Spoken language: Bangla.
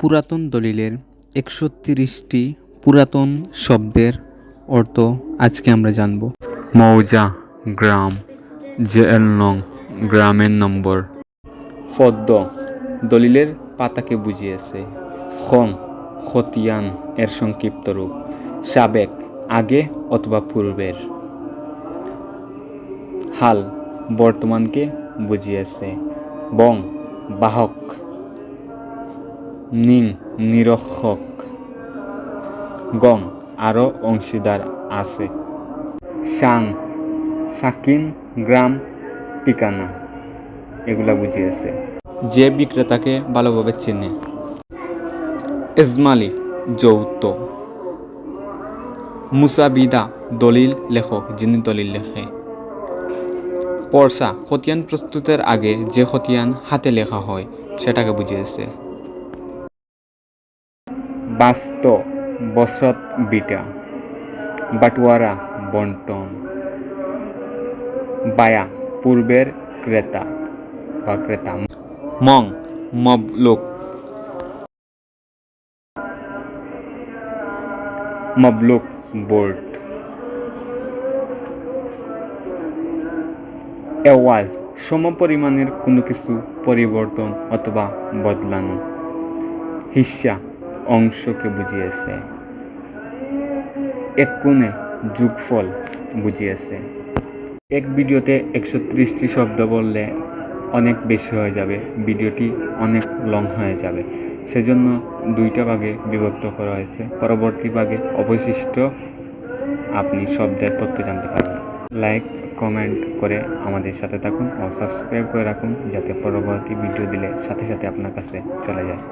পুরাতন দলিলের একশো তিরিশটি পুরাতন শব্দের অর্থ আজকে আমরা জানব। মৌজা গ্রাম জেএল নং গ্রামের নম্বর। পদ্ম দলিলের পাতাকে বুঝিয়েছে। খং খতিয়ান এর সংক্ষিপ্ত রূপ। সাবেক আগে অথবা পূর্বের। হাল বর্তমানকে বুঝিয়েছে। বং বাহক। নিং, নিরক্ষক। গং আরও অংশীদার আছে। সাং সাকিন গ্রাম ঠিকানা এগুলা বুঝিয়েছে। যে বিক্রেতাকে ভালোভাবে চেনে। ইজমালি যৌথ। মুসাবিদা, দলিল লেখক, যিনি দলিল লেখে। পর্সা, খতিয়ান প্রস্তুতের আগে যে খতিয়ান হাতে লেখা হয়, সেটাকে বুঝিয়েছে। বাস্ত বসত বিটা। বাটুয়ারা, বন্টন। বায়া, পূর্বের ক্রেতা বা ক্রেতা। মং, মবলুক। মবলুক বোর্ড এওয়াজ, সমপরিমাণের কোনো কিছু পরিবর্তন অথবা বদলানো। হিস্সা অংশকে বুঝিয়েছে। এক কোণে যোগফল বুঝিয়েছে। এক ভিডিওতে একশো ত্রিশটি শব্দ বললে অনেক বেশি হয়ে যাবে, ভিডিওটি অনেক লং হয়ে যাবে। সেজন্য দুইটা ভাগে বিভক্ত করা হয়েছে। পরবর্তী ভাগে অবশিষ্ট আপনি শব্দের তথ্য জানতে পারবেন। লাইক, কমেন্ট করে আমাদের সাথে থাকুন ও সাবস্ক্রাইব করে রাখুন যাতে পরবর্তী ভিডিও দিলে সাথে সাথে আপনার কাছে চলে যায়।